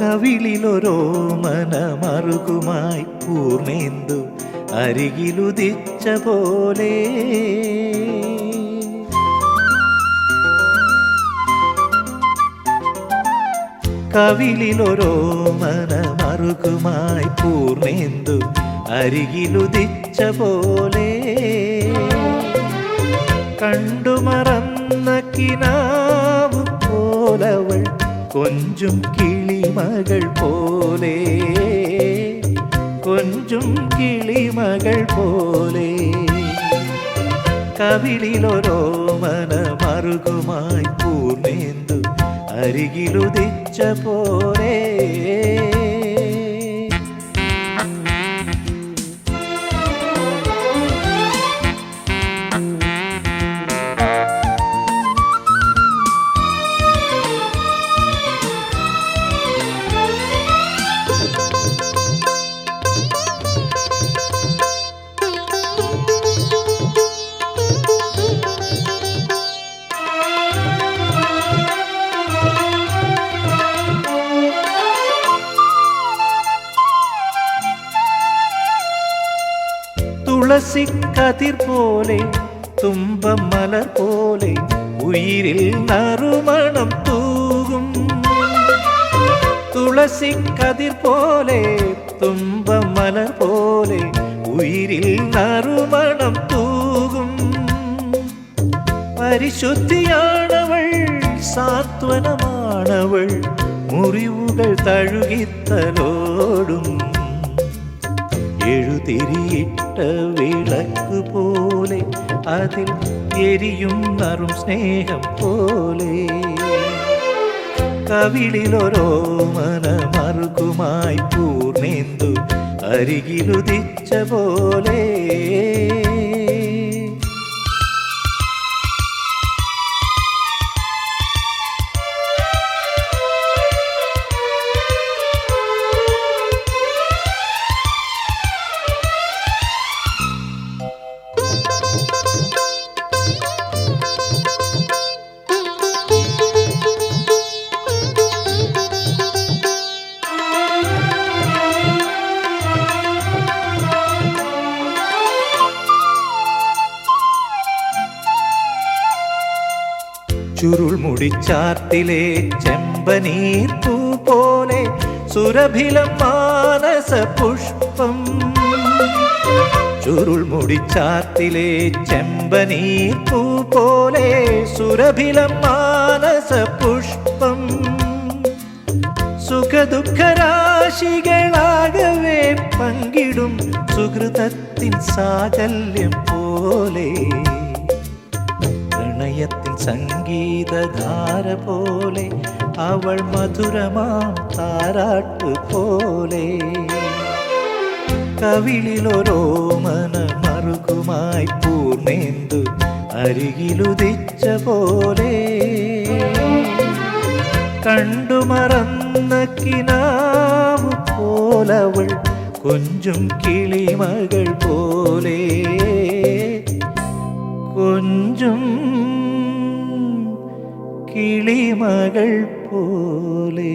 കവിളിലൊരോ മനമറുകുമായി പൂർണേന്ദു അരികിലുദിച്ച പോലെ. കവിളിലൊരോ മനമറുകുമായി പൂർണേന്ദു അരികിലുദിച്ച പോലെ. കണ്ടുമറന്ന കിനാവ് പോലവൾ കൊഞ്ചും കിളിമകൾ പോലെ കൊഞ്ചും കിളിമകൾ പോലെ കവിളിലൊരോ മനമറുകുമായി പൂർണേന്ദു അരികിലുദിച്ച പോലെ തുളസിക്കതിർ പോലെ തുമ്പം മലർ പോലെ ഉയിരിൽ നറുമണം തൂകും. തുളസിക്കതിർ പോലെ തുമ്പം മലർ പോലെ ഉയിരിൽ നറുമണം തൂകും. പരിശുദ്ധിയാണവൾ സാത്വനമാണവൾ മുറിവുകൾ തഴുകിത്തലോടും. എഴുതിരിയിട്ട വിളക്ക് പോലെ അതിൽ എരിയും നറും സ്നേഹം പോലെ. കവിളിലൊരോ മനമറുകുമായി പൂർണേന്തു അരികിലുദിച്ച പോലെ. ചുരുൾമുടിച്ചാർത്തിലെ ചെമ്പനീർ പൂ പോലെ സുരഭിലം മാനസ പുഷ്പം. ചുരുൾമുടിച്ചാർത്തിലെ ചെമ്പനീർ പൂ പോലെ സുരഭിലം മാനസ പുഷ്പം. സുഖദുഃഖരാശികളാകവേ പങ്കിടും സുഹൃതത്തിൻ സാകല്യം പോലെ. പ്രണയത്തിൻ സംഗീതധാര പോലെ അവൾ മധുരമാം താരാട്ട് പോലെ കവിളിലൊരോ മനമറുകുമായി പൂർണേന്ദു അരികിലുദിച്ച പോലെ കണ്ടുമറന്ന കിനാവ് പോലവൾ കൊഞ്ചും കിളിമകൾ പോലെ കൊഞ്ചും കിളിമകൾ പോലെ